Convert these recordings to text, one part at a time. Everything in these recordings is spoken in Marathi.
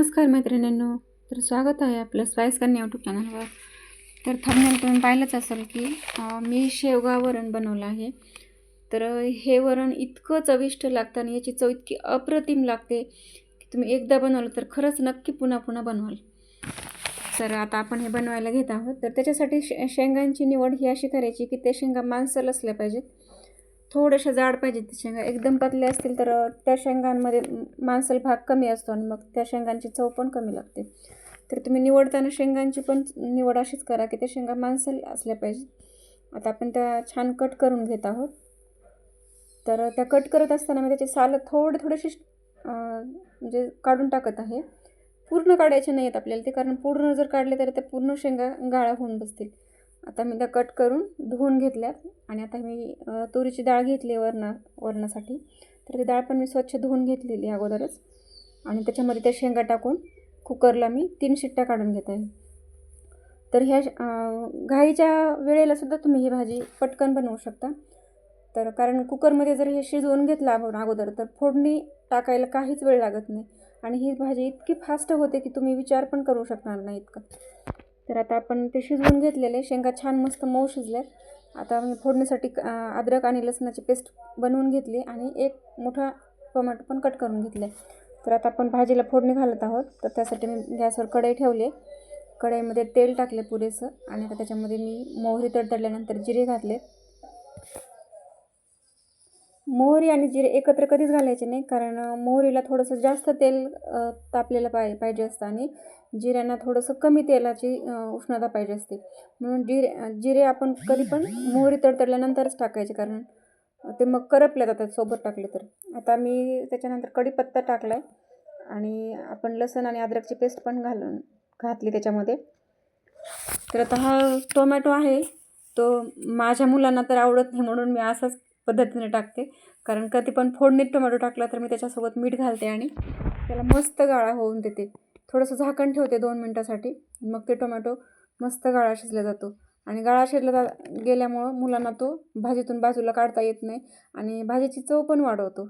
नमस्कार मैत्रिणींनो तर स्वागत आहे आपलं स्पाइस कन्या यूट्यूब चॅनलवर तर थंबनेल तुम्ही पाहिलंच असेल की मी शेवगा वरण बनवलं आहे. तर हे वरण इतकं चविष्ट लागतं आणि याची चव इतकी अप्रतिम लागते की तुम्ही एकदा बनवलं तर खरंच नक्की पुन्हा पुन्हा बनवाल. तर आता आपण हे बनवायला घेत आहोत. तर त्याच्यासाठी शे शेंगांची निवड ही अशी करायची की ते शेंगा मांसल असल्या पाहिजेत. थोड्याशा जाड पाहिजेत त्या शेंगा. एकदम पतल्या असतील तर त्या शेंगांमध्ये मांसल भाग कमी असतो आणि मग त्या शेंगांची चव पण कमी लागते. तर तुम्ही निवडताना शेंगांची पण निवड अशीच करा की त्या शेंगा मांसल असल्या पाहिजेत आता आपण त्या छान कट करून घेत आहोत. तर त्या कट करत असताना मी त्याचे साल थोडे थोडेसे म्हणजे काढून टाकत आहे. पूर्ण काढायचे नाही आहेत आपल्याला ते कारण पूर्ण जर काढले तर त्या पूर्ण शेंगा गाळा होऊन बसतील. आता मी त्या कट करून धुवून घेतल्यात आणि आता मी तुरीची डाळ घेतली आहे वरणा वरणासाठी. तर ती डाळ पण मी स्वच्छ धुवून घेतलेली अगोदरच. आणि त्याच्यामध्ये त्या शेंगा टाकून कुकरला मी तीन शिट्ट्या काढून घेत आहे. तर ह्या घाईच्या वेळेला सुद्धा तुम्ही ही भाजी पटकन बनवू शकता. तर कारण कुकरमध्ये जर हे शिजवून घेतलं आपण अगोदर तर फोडणी टाकायला काहीच वेळ लागत नाही. आणि ही भाजी इतकी फास्ट होते की तुम्ही विचार पण करू शकणार नाही इतकं. तर आता आपण ते शिजवून घेतलेले. शेंगा छान मस्त मऊ शिजल्यात. आता मी फोडणीसाठी अद्रक आणि लसणाची पेस्ट बनवून घेतली आणि एक मोठा टोमॅटो पण कट करून घेतले. तर आता आपण भाजीला फोडणी घालत आहोत. तर त्यासाठी मी गॅसवर कढई ठेवली कढईमध्ये तेल टाकले पुरेसं आणि आता त्याच्यामध्ये मी मोहरी तडतडल्यानंतर जिरे घातले. मोहरी आणि जिरे एकत्र कधीच घालायचे नाही कारण मोहरीला थोडंसं जास्त तेल तापलेलं पाय पाहिजे असतं आणि जिऱ्यांना थोडंसं कमी तेलाची उष्णता पाहिजे असते. म्हणून जिरे जिरे आपण कधी पण मोहरी तडतडल्यानंतरच टाकायचे कारण ते मग करपल्या जातात सोबत टाकले तर. आता मी त्याच्यानंतर कढीपत्ता टाकला आहे आणि आपण लसण आणि अद्रकची पेस्ट पण घालून घातली त्याच्यामध्ये. तर आता हा टोमॅटो आहे तो माझ्या मुलांना तर आवडत नाही म्हणून मी असाच पद्धतीने टाकते. कारण कधी पण फोडणीत टोमॅटो टाकला तर मी त्याच्यासोबत मीठ घालते आणि त्याला मस्त गाळा होऊन देते. थोडंसं झाकण ठेवते दोन मिनटासाठी. मग ते टोमॅटो मस्त गाळा शिजला जातो. आणि गाळा शिजला जा गेल्यामुळं मुलांना तो भाजीतून बाजूला काढता येत नाही आणि भाजीची चव पण वाढवतो.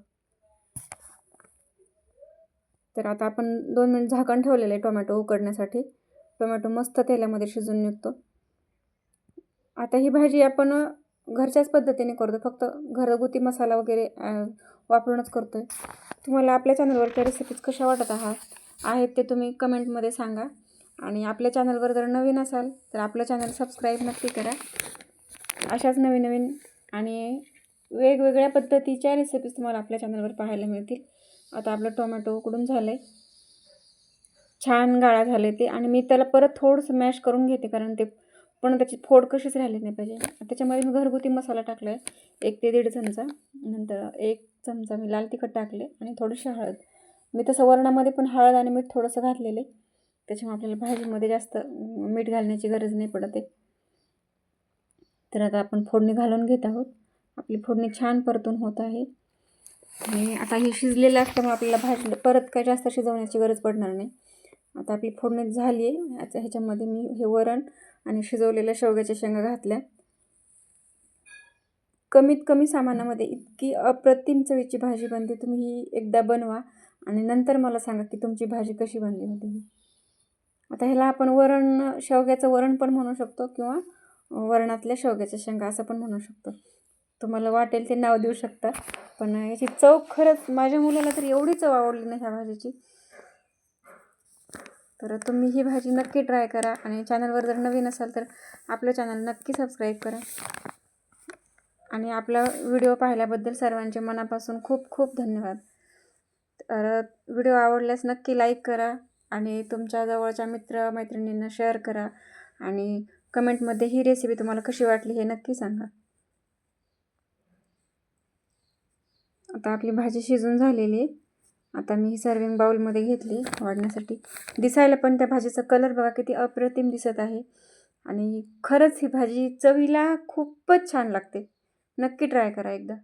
तर आता आपण दोन मिनिट झाकण ठेवलेलं आहे टोमॅटो उकडण्यासाठी. टोमॅटो मस्त तेलामध्ये शिजून निघतो. आता ही भाजी आपण घरच्याच पद्धतीने करतो फक्त घरगुती मसाला वगैरे वापरूनच करतो आहे तुम्हाला आपल्या चॅनलवरच्या रेसिपीज कशा वाटत आहात? आहेत ते तुम्ही कमेंटमध्ये सांगा. आणि आपल्या चॅनलवर जर नवीन असाल तर आपलं चॅनल सबस्क्राईब नक्की करा. अशाच नवीन नवीन आणि वेगवेगळ्या पद्धतीच्या रेसिपीज तुम्हाला आपल्या चॅनलवर पाहायला मिळतील. आता आपलं टोमॅटो उकडून झालं आहे छान गाळा झाले ते. आणि मी त्याला परत थोडंसं मॅश करून घेते कारण ते पण त्याची फोड कशीच राहिली नाही पाहिजे. त्याच्यामध्ये मी घरगुती मसाला टाकला आहे एक ते दीड चमचा. नंतर एक चमचा मी लाल तिखट टाकले आणि थोडीशी हळद. मी तसं वरणामध्ये पण हळद आणि मीठ थोडंसं घातलेलं. आहे त्याच्यामुळे आपल्याला भाजीमध्ये जास्त मीठ घालण्याची गरज नाही पडत आहे. तर आता आपण फोडणी घालून घेत आहोत. आपली फोडणी छान परतून होत आहे. आणि आता हे शिजलेलं असल्यामुळे आपल्याला भाजी परत काय जास्त शिजवण्याची गरज पडणार नाही. आता आपली फोडणी झाली आहे. याच्या ह्याच्यामध्ये मी हे वरण आणि शिजवलेल्या शेवग्याच्या शेंगा घातल्या. कमीत कमी सामानामध्ये इतकी अप्रतिम चवीची भाजी बनते तुम्ही ही एकदा बनवा आणि नंतर मला सांगा की तुमची भाजी कशी बनली होती ही. आता ह्याला आपण वरण शेवग्याचं वरण पण म्हणू शकतो किंवा वरणातल्या शेवग्याच्या शेंगा असं पण म्हणू शकतो. तुम्हाला वाटेल ते नाव देऊ शकता पण याची चव खरंच माझ्या मुलाला तर एवढी चव आवडली ना ह्या भाजीची. तर तुम्ही ही भाजी नक्की ट्राय करा आणि चॅनलवर जर नवीन असाल तर आपलं चॅनल नक्की सबस्क्राईब करा. आणि आपला व्हिडिओ पाहिल्याबद्दल सर्वांचे मनापासून खूप खूप धन्यवाद. तर व्हिडिओ आवडल्यास नक्की लाईक करा आणि तुमच्या जवळच्या मित्र मैत्रिणींना शेअर करा आणि कमेंटमध्ये ही रेसिपी तुम्हाला कशी वाटली हे नक्की सांगा. आता आपली भाजी शिजून झालेली आहे. आता मी ही सर्विंग बाउलमध्ये घेतली वाढण्यासाठी. दिसायला पण त्या भाजीचा कलर बघा किती अप्रतिम दिसत आहे. आणि खरंच ही भाजी चवीला खूपच छान लागते. नक्की ट्राय करा एकदा.